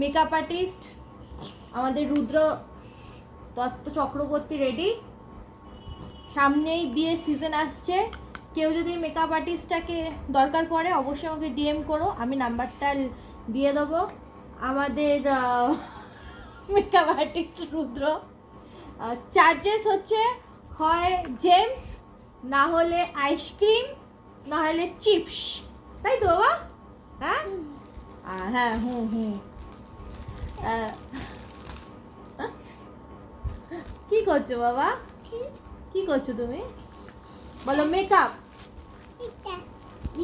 Makeup artist আমাদের রুদ্র Dutta Chakraborty ready. সামনেই বিয়ের সিজন আসছে। কেউ যদি মেকআপ আর্টিস্টটাকে দরকার পড়ে অবশ্যই আমাকে ডিএম করো আমি নাম্বারটা দিয়ে দেবো। আমাদের মেকআপ আর্টিস্ট রুদ্র। চার্জেস হচ্ছে হয় জেমস না হলে আইসক্রিম না হলে চিপস তাই তো বাবা? হ্যাঁ? হ্যাঁ হুম হুম। কি করছ বাবা? কি করছ তুমি? বলো মেকআপ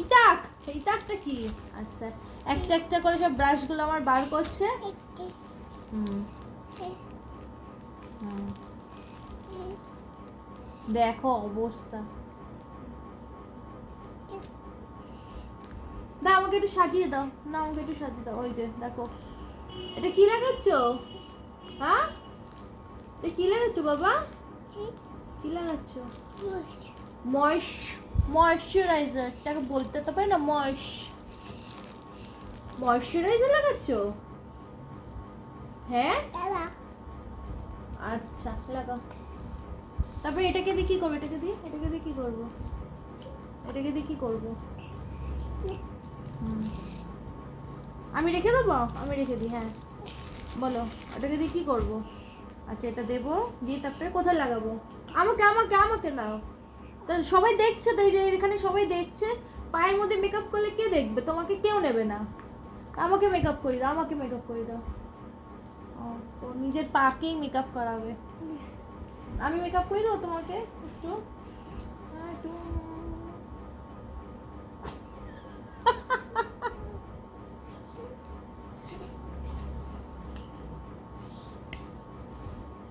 ইটাক? ইটাকটা কি? আচ্ছা একটা একটা করে সব ব্রাশগুলো আমার বার করছে। দেখো অবস্থা। দাও, আমাকে একটু সাজিয়ে দাও। না আমাকে একটু সাজিয়ে দাও। ওই যে, দেখো। এটা কি লাগাচ্ছ? হ্যাঁ? এটা কি লাগাচ্ছ বাবা? কি? লাগাচ্ছ? ময়স ময়শ্চারাইজারটাকে বলতে তো পারি না ময়স ময়শ্চারাইজার লাগাচ্ছ? হ্যাঁ? আচ্ছা লাগাও। তারপরে এটাকে দিয়ে কি করব? এটাকে দিয়ে? এটাকে দিয়ে কি করব? এটাকে দিয়ে কি করব? হুম। আমি রেখে দেবো? আমি রেখে দিই হ্যাঁ। বলো এটাকে দিয়ে কী করব? আচ্ছা এটা দেবো দিয়ে তারপরে কোথায় লাগাবো? আমাকে আমাকে আমাকে দাও তো সবাই দেখছে তো এই যে এখানে সবাই দেখছে। পায়ের মধ্যে মেকআপ করলে কে দেখবে? তোমাকে কেউ নেবে না। আমাকে মেকআপ করে দাও আমাকে মেকআপ করে দাও। ও, নিজের পাকেই মেকআপ করাবে। আমি মেকআপ করে দেবো তোমাকে? একটু। একটু।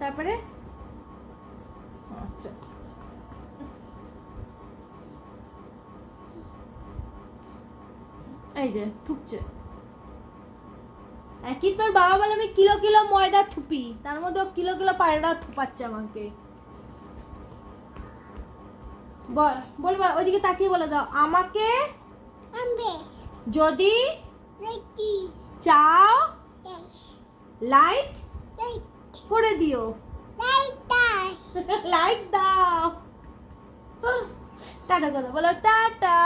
তারপরে? আচ্ছা। এই যে থুকছে। একই তোর বাবা বলে আমি কিলো কিলো ময়দা থুপি? তার মধ্যে কিলো কিলো পায়রা থুপাচ্ছে আমাকে। বল বল বল, ওইদিকে তাকিয়ে বলে দাও। আমাকে যদি চাও লাইক করে দিও। লাইক দাও। টাটা কথা বলো টাটা।